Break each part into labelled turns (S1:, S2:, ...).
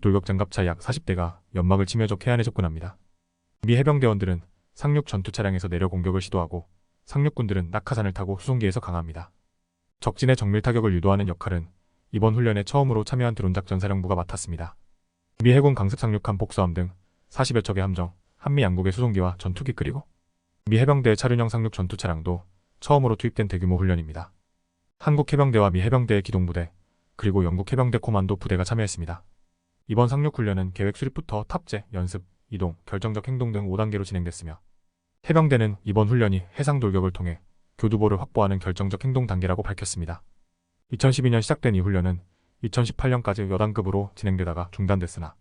S1: 돌격 장갑차 약 40대가 연막을 치며 적 해안에 접근합니다. 미 해병대원들은 상륙 전투 차량에서 내려 공격을 시도하고 상륙군들은 낙하산을 타고 수송기에서 강합니다. 적진의 정밀 타격을 유도하는 역할은 이번 훈련에 처음으로 참여한 드론 작전 사령부가 맡았습니다. 미 해군 강습 상륙함 복수함 등 40여 척의 함정, 한미 양국의 수송기와 전투기 그리고 미 해병대의 차륜형 상륙 전투 차량도 처음으로 투입된 대규모 훈련입니다. 한국 해병대와 미 해병대의 기동부대, 그리고 영국 해병대 코만도 부대가 참여했습니다. 이번 상륙 훈련은 계획 수립부터 탑재, 연습, 이동, 결정적 행동 등 5단계로 진행됐으며 해병대는 이번 훈련이 해상 돌격을 통해 교두보를 확보하는 결정적 행동 단계라고 밝혔습니다. 2012년 시작된 이 훈련은 2018년까지 여단급으로 진행되다가 중단됐으나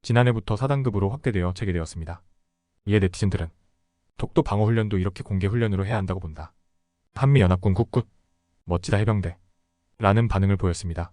S1: 지난해부터 4단급으로 확대되어 재개되었습니다. 이에 네티즌들은 독도 방어 훈련도 이렇게 공개 훈련으로 해야 한다고 본다. 한미연합군 국군 멋지다 해병대 라는 반응을 보였습니다.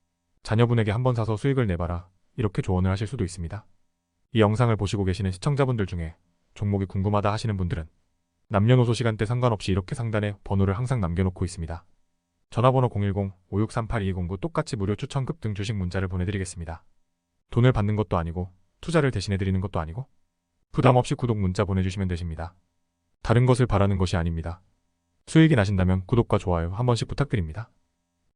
S1: 자녀분에게 한번 사서 수익을 내봐라 이렇게 조언을 하실 수도 있습니다. 이 영상을 보시고 계시는 시청자분들 중에 종목이 궁금하다 하시는 분들은 남녀노소 시간대 상관없이 이렇게 상단에 번호를 항상 남겨놓고 있습니다. 전화번호 010-5638-2209 똑같이 무료 추천급 등 주식 문자를 보내드리겠습니다. 돈을 받는 것도 아니고 투자를 대신해드리는 것도 아니고 부담 없이 구독 문자 보내주시면 되십니다. 다른 것을 바라는 것이 아닙니다. 수익이 나신다면 구독과 좋아요 한 번씩 부탁드립니다.